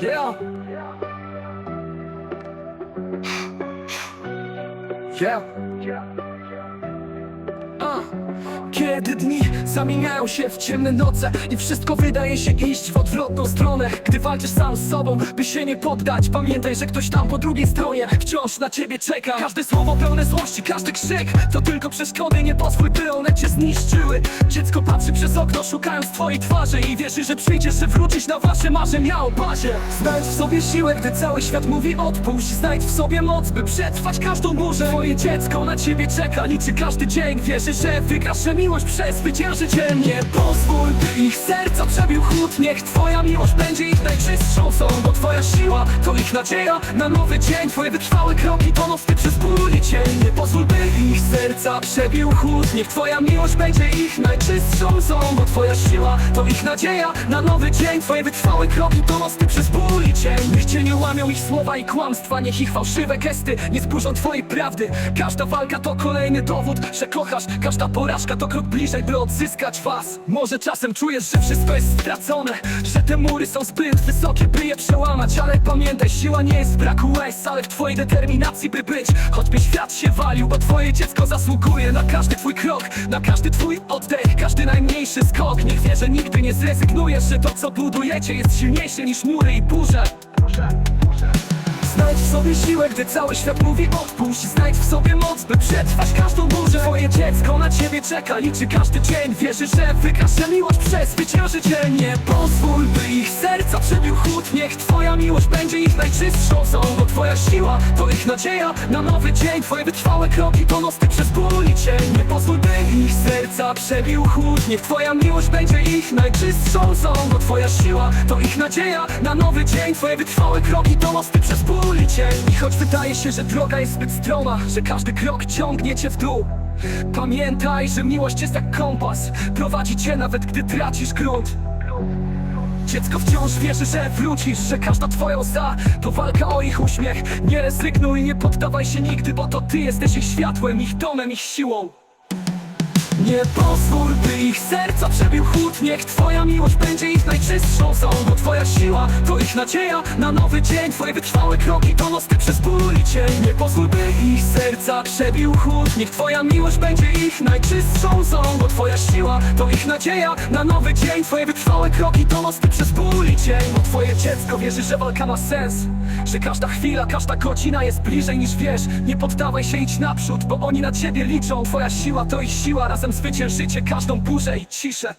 Yeah. Yeah. Uh. Kiedy dni zamieniają się w ciemne noce I wszystko wydaje się iść w odwrotną stronę Gdy walczysz sam z sobą, by się nie poddać Pamiętaj, że ktoś tam po drugiej stronie wciąż na ciebie czeka. Każde słowo pełne złości, każdy krzyk To tylko przeszkody, nie pozwól, by one cię zniszczyły. Dziecko patrzy przez okno, szukając twojej twarzy I wierzy, że przyjdziesz, że wrócić na wasze marzenia o bazie. Znajdź w sobie siłę, gdy cały świat mówi odpuść. Znajdź w sobie moc, by przetrwać każdą burzę. Twoje dziecko na ciebie czeka, liczy każdy dzień. Wierzy, że że miłość przezwycięży cię Nie pozwól, by ich serca przebił chłód. Niech twoja miłość będzie ich najczystszą są Bo twoja siła to ich nadzieja na nowy dzień. Twoje wytrwałe kroki to mosty przez ból i cień. Nie pozwól, by serca przebił chłód Niech twoja miłość będzie ich najczystszą są Bo twoja siła to ich nadzieja na nowy dzień. Twoje wytrwałe kroki to mosty przez ból i cień. Niech cię nie łamią ich słowa i kłamstwa Niech ich fałszywe gesty nie zburzą twojej prawdy. Każda walka to kolejny dowód, że kochasz. Każda porażka to krok bliżej, by odzyskać was. Może czasem czujesz, że wszystko jest stracone Że te mury są zbyt wysokie, by je przełamać. Ale pamiętaj, siła nie jest braku łez Ale w twojej determinacji, by być. Choćby świat się walił, bo twoje dziecko zasługuje Na każdy twój krok, na każdy twój oddech Każdy najmniejszy skok. Niech wie, że nigdy nie zrezygnujesz Że to co budujecie jest silniejsze niż mury i burze. Znajdź w sobie siłę, gdy cały świat mówi odpuść. Znajdź w sobie moc, by przetrwać każdą burzę. Twoje dziecko na ciebie czeka, liczy każdy dzień. Wierzy, że wygrasz, że miłość przezwycięży cię Nie pozwól, by przebił chłód Niech twoja miłość będzie ich najczystszą są Bo twoja siła to ich nadzieja na nowy dzień. Twoje wytrwałe kroki to mosty przez ból i cień. Nie pozwól, by ich serca przebił chłód. Niech twoja miłość będzie ich najczystszą są Bo twoja siła to ich nadzieja na nowy dzień. Twoje wytrwałe kroki to mosty przez ból i cień. I choć wydaje się, że droga jest zbyt stroma Że każdy krok ciągnie cię w dół Pamiętaj, że miłość jest jak kompas. Prowadzi cię nawet gdy tracisz grunt Dziecko wciąż wierzy, że wrócisz Że każda twoja łza to walka o ich uśmiech. Nie rezygnuj, nie poddawaj się nigdy Bo to ty jesteś ich światłem, ich domem, ich siłą nie pozwól, by ich serca przebił chłód. Niech twoja miłość będzie ich najczystszą są Bo twoja siła to ich nadzieja na nowy dzień. Twoje wytrwałe kroki to mosty przez ból i cień. Nie pozwól, by ich serca przebił chłód. Niech twoja miłość będzie ich najczystszą są Bo twoja siła to ich nadzieja na nowy dzień. Twoje wytrwałe kroki to mosty przez ból i cień. Bo twoje dziecko wierzy, że walka ma sens. Że każda chwila, każda godzina jest bliżej niż wiesz. Nie poddawaj się, idź naprzód, bo oni na ciebie liczą. Twoja siła to ich siła, zwyciężycie każdą burzę i ciszę